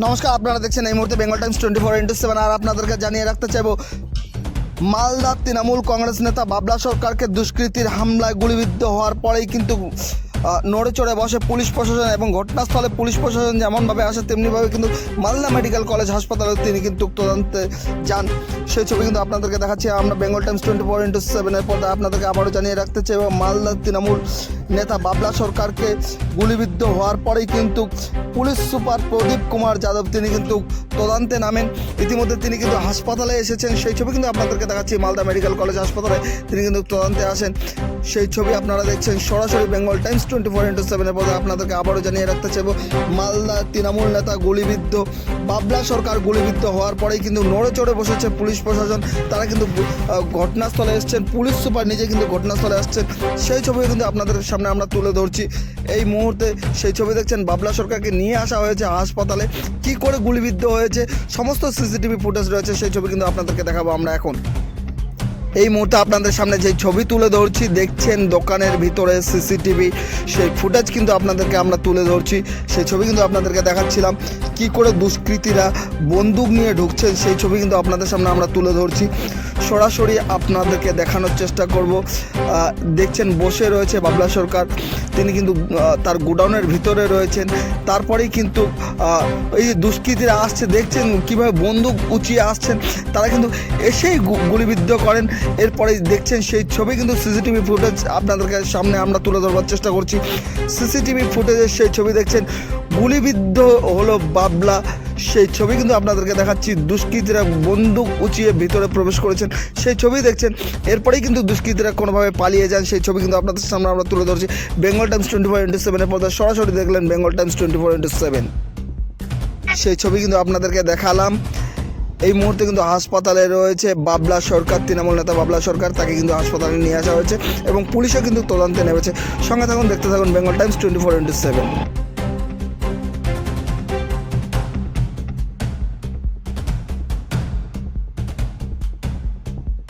নমস্কার, আপনারা দেখছেন এই মুহূর্তে Bengal Times twenty four into seven আর আপনাদেরকে জানিয়ে রাখতে চাইব মালদার তৃণমূল কংগ্রেস নেতা বাবলা সরকারকে দুষ্কৃতির হামলায় গুলিবিদ্ধ হওয়ার পরেই কিন্তু আহ, নড়ে চড়ে বসে পুলিশ প্রশাসন এবং ঘটনাস্থলে পুলিশ প্রশাসন যেমনভাবে আসে তেমনিভাবে কিন্তু মালদা মেডিকেল কলেজ হাসপাতালে তিনি কিন্তু তদন্তে যান। সেই ছবি কিন্তু আপনাদেরকে দেখাচ্ছি। আমরা Bengal Times twenty four into সেভেনের পর্দা আপনাদেরকে আবারও জানিয়ে রাখতে চাই এবং মালদার তৃণমূল নেতা বাবলা সরকারকে গুলিবিদ্ধ হওয়ার পরেই কিন্তু পুলিশ সুপার প্রদীপ কুমার যাদব তিনি কিন্তু তদন্তে নামেন। ইতিমধ্যে তিনি কিন্তু হাসপাতালে এসেছেন। সেই ছবি কিন্তু আপনাদেরকে দেখাচ্ছি। মালদা মেডিকেল কলেজ হাসপাতালে তিনি কিন্তু তদন্তে আসেন। সেই ছবি আপনারা দেখছেন সরাসরি Bengal Times twenty four into সেভেনের পদে আপনাদেরকে আবারও জানিয়ে রাখতে চাইব, মালদা তৃণমূল নেতা গুলিবিদ্ধ, বাবলা সরকার গুলিবিদ্ধ হওয়ার পরেই কিন্তু নড়ে চড়ে বসেছে পুলিশ প্রশাসন। তারা কিন্তু ঘটনাস্থলে এসছেন, পুলিশ সুপার নিজে কিন্তু ঘটনাস্থলে আসছেন। সেই ছবি কিন্তু আপনাদের সামনে আমরা তুলে ধরছি। এই মুহূর্তে সেই ছবি দেখছেন, বাবলা সরকারকে নিয়ে আসা হয়েছে হাসপাতালে। কি করে গুলিবিদ্ধ হয়েছে, সমস্ত সিসিটিভি ফুটেজ রয়েছে, সেই ছবি কিন্তু আপনাদেরকে দেখাবো আমরা এখন। এই মুহূর্তে আপনাদের সামনে যে ছবি তুলে ধরছি, দেখছেন দোকানের ভিতরে সিসিটিভি, সেই ফুটেজ কিন্তু আপনাদেরকে আমরা তুলে ধরছি। সেই ছবি কিন্তু আপনাদেরকে দেখাচ্ছিলাম। কি করে দুষ্কৃতীরা বন্দুক নিয়ে ঢুকছেন, সেই ছবি কিন্তু আপনাদের সামনে আমরা তুলে ধরছি। সরাসরি আপনাদেরকে দেখানোর চেষ্টা করব। দেখছেন, বসে রয়েছে বাবলা সরকার। তিনি কিন্তু তার গোডাউনের ভিতরে রয়েছেন। তারপরেই কিন্তু এই যে দুষ্কৃতীরা আসছে, দেখছেন কীভাবে বন্দুক উঁচিয়ে আসছেন। তারা কিন্তু এসেই গুলিবিদ্ধ করেন। এরপরে দেখছেন সেই ছবি, কিন্তু সিসিটিভি ফুটেজ আপনাদেরকে সামনে আমরা তুলে ধরবার চেষ্টা করছি। সিসিটিভি ফুটেজের সেই ছবি দেখছেন। গুলিবিদ্ধ হলো বাবলা। সেই ছবি কিন্তু আপনাদেরকে দেখাচ্ছি। দুষ্কৃতীরা বন্দুক উঁচিয়ে ভিতরে প্রবেশ করেছেন। সেই ছবি দেখছেন। এরপরেই কিন্তু দুষ্কৃতীরা কোনোভাবে পালিয়ে যান সেই ছবি কিন্তু আপনাদের সামনে আমরা তুলে ধরছি। Bengal Times twenty four into সেভেনের পর্দা সরাসরি দেখলেন Bengal Times twenty four into seven সেই ছবি কিন্তু আপনাদেরকে দেখালাম। এই মুহূর্তে কিন্তু হাসপাতালে রয়েছে বাবলা সরকার, তৃণমূল নেতা বাবলা সরকার, তাকে কিন্তু হাসপাতালে নিয়ে আসা হয়েছে এবং পুলিশও কিন্তু তদন্তে নেমেছে। সঙ্গে থাকুন, দেখতে থাকুন Bengal Times twenty four into seven